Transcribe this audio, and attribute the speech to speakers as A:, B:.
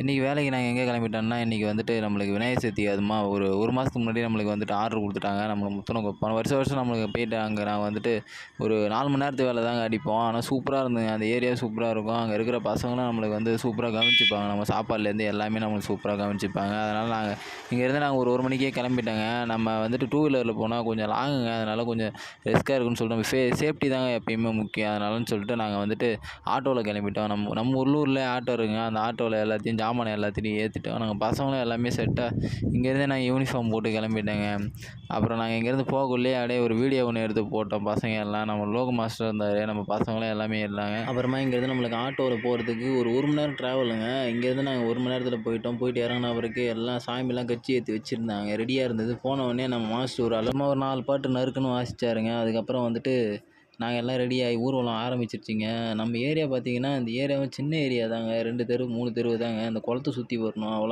A: இன்றைக்கி வேலைக்கு நாங்கள் எங்கே கிளம்பிட்டோம்னா இன்றைக்கி வந்துட்டு நம்மளுக்கு விநாயகர் சதுர்த்தி அதுமா ஒரு ஒரு மாதத்துக்கு முன்னாடியே நம்மளுக்கு வந்துட்டு ஆர்டர் கொடுத்துட்டாங்க. நம்ம முத்தணும் போன வருஷம் வருஷம் நம்மளுக்கு போயிட்டு அங்கே நாங்கள் வந்துட்டு ஒரு நாலு மணி நேரத்து வேலை தாங்க அடிப்போம். ஆனால் சூப்பராக இருந்ததுங்க. அந்த ஏரியா சூப்பராக இருக்கும். அங்கே இருக்கிற பசங்களும் நம்மளுக்கு வந்து சூப்பராக கவனிச்சுப்பாங்க. நம்ம சாப்பாடுலேருந்து எல்லாமே நம்மளுக்கு சூப்பராக கவனிச்சுப்பாங்க. அதனால் நாங்கள் இங்கேருந்து நாங்கள் ஒரு ஒரு மணிக்கே கிளம்பிட்டோங்க. நம்ம வந்துட்டு டூ வீலரில் போனால் கொஞ்சம் லாங்குங்க. அதனால் கொஞ்சம் ரிஸ்க்காக இருக்குன்னு சொல்லிட்டு நம்ம சேஃப்டி தாங்க எப்பயுமே முக்கியம். அதனாலன்னு சொல்லிட்டு நாங்கள் வந்துட்டு ஆட்டோவில் கிளம்பிட்டோம். நம்ம நம்ம உள்ளூரில் ஆட்டோ இருக்குங்க. அந்த ஆட்டோவில் எல்லாத்தையும் ஜாமான் எல்லாத்தையும் ஏற்றிட்டோம் நாங்கள் பசங்களும் எல்லாமே செட்டாக இங்கேருந்தே நான் யூனிஃபார்ம் போட்டு கிளம்பிட்டேங்க. அப்புறம் நாங்கள் இங்கேருந்து போகக்குள்ளேயே அப்படியே ஒரு வீடியோ ஒன்று எடுத்து போட்டோம். பசங்க எல்லாம் நம்ம லோக மாஸ்டர் இருந்தார் நம்ம பசங்களும் எல்லாமே இருந்தாங்க. அப்புறமா இங்கேருந்து நம்மளுக்கு ஆட்டோவில் போகிறதுக்கு ஒரு ஒரு மணி நேரம் ட்ராவலுங்க இங்கேருந்து நாங்கள் ஒரு மணி நேரத்தில் போயிட்டோம். போயிட்டு இறங்கின பிறகு எல்லாம் சாமிலாம் கட்சி ஏற்றி வச்சுருந்தாங்க. ரெடியாக இருந்தது. போன உடனே நம்ம மாஸ்டர் ஒரு அளமாக ஒரு நாலு பாட்டு நறுக்குன்னு வாசிச்சாருங்க. அதுக்கப்புறம் வந்துட்டு நாங்கள் எல்லாம் ரெடியாகி ஊர்வலம் ஆரம்பிச்சிருச்சுங்க. நம்ம ஏரியா பார்த்திங்கன்னா இந்த ஏரியாவும் சின்ன ஏரியா தாங்க. ரெண்டு தெரு மூணு தெரு தாங்க. அந்த குளத்த சுற்றி வரணும் அவ்வளோ